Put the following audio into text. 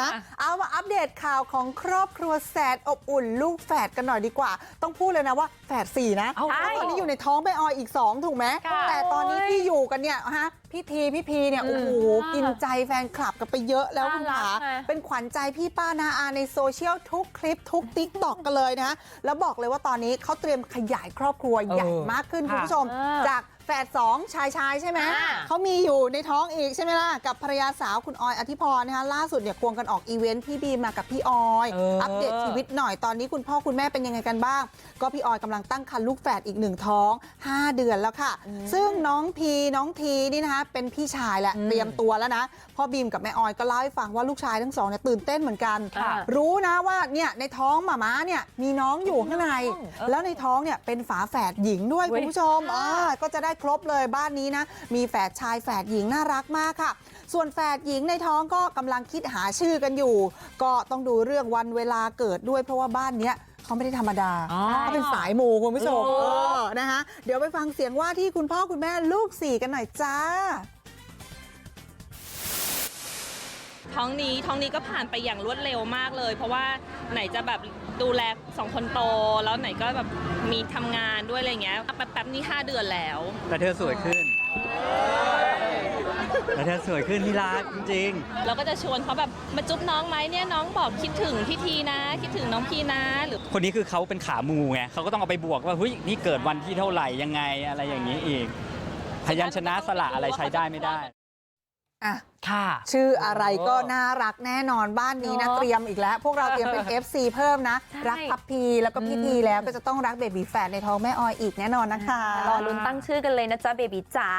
นะ เอามาอัปเดตข่าวของครอบครัวแสนอบอุ่นลูกแฝดกันหน่อยดีกว่า ต้องพูดเลยนะว่าแฝดสี่นะเอ้าแล้วตอนนี้อยู่ในท้องแม่ออยอีก 2 ถูกไหมค่ะแต่ตอนนี้ที่อยู่กันเนี่ยฮะพี่ทีพี่พีเนี่ยอืโอ้มโหกินใจแฟนคลับกันไปเยอะแล้วคุณน่ารัขากนะเป็นขวัญใจพี่ป้านาอาในโซเชียลทุกคลิปทุกติ๊กตอกกันเลยนะแล้วบอกเลยว่าตอนนี้เขาเตรียมขยายครอบครัวใหญ่มากขึ้นค่ะคุณผู้ชมเออจากแฝดสองชายชายๆใช่ไหมอ่าเขามีอยู่ในท้องอีกใช่ไหมล่ะกับภรรยาสาวคุณออยอธิพรนะคะล่าสุดเนี่ยควงกันออกอีเวนต์พี่บีมมากับพี่ออยเอออัปเดตชีวิตหน่อยตอนนี้คุณพ่อคุณแม่เป็นยังไงกันบ้าง ก็พี่ออยกำลังตั้งครรภ์ลูกแฝดอีกหนึ่งท้อง 5 เดือนแล้วค่ะ ซึ่งน้องพีน้องทีนี่นะคะเป็นพี่ชายแหละอืมเตรียมตัวแล้วนะพ่อบีมกับแม่ออยก็เล่าให้ฟังว่าลูกชายทั้งสองเนี่ยตื่นเต้นเหมือนกันค่ะรู้นะว่าเนี่ยในท้องหมาม้าเนี่ยมีน้องอยู่ข้างในเออแล้วในท้องเนี่ยเป็นฝาแฝดหญิงด้วยเว้คุยณผู้ชมอ่าก็จะได้ครบเลยบ้านนี้นะ มีแฝดชายแฝดหญิงน่ารักมากค่ะ ส่วนแฝดหญิงในท้องก็กำลังคิดหาชื่อกันอยู่ ก็ต้องดูเรื่องวันเวลาเกิดด้วยเพราะว่าบ้านเนี้ยเขาไม่ได้ธรรมดาอ๋อเขาเป็นสายมูคุณผู้ชมโอ้เออนะคะเดี๋ยวไปฟังเสียงว่าที่คุณพ่อคุณแม่ลูกสี่กันหน่อยจ้า ท้องนี้ท้องนี้ก็ผ่านไปอย่างรวดเร็วมากเลย เพราะว่าไหนจะแบบดูแลสองคนโต แล้วไหนก็แบบมีทำงานด้วยอะไรเงี้ยแป๊บๆนี่5เดือนแล้ว แต่เธอสวยขึ้น แต่เธอสวยขึ้นที่รักจริงเราก็จะชวนเขาแบบมาจุ๊บน้องไหมเนี่ยน้องบอกคิดถึงพี่ทีนะ คิดถึงน้องพี่นะหรือ ๆ คนนี้คือเขาเป็นขามูไงเขาก็ต้องเอาไปบวกว่าเฮ้ยนี่เกิดวันที่เท่าไหร่ยังไงอะไรอย่างนี้อีก พยัญชนะสระอะไรใช้ได้ไม่ได้ อะค่ะ ชื่ออะไรก็น่ารักแน่นอนบ้านนี้นะเนอะเตรียมอีกแล้ว พวกเราเตรียมเป็น FC เพิ่มนะใช่รักพับพีแล้วก็พี่พีแล้วก็จะต้องรักเบบีแฝดในท้องแม่ออยอีกแน่นอนนะคะ รอลุ้นตั้งชื่อกันเลยนะจ๊ะเบบีจ๋า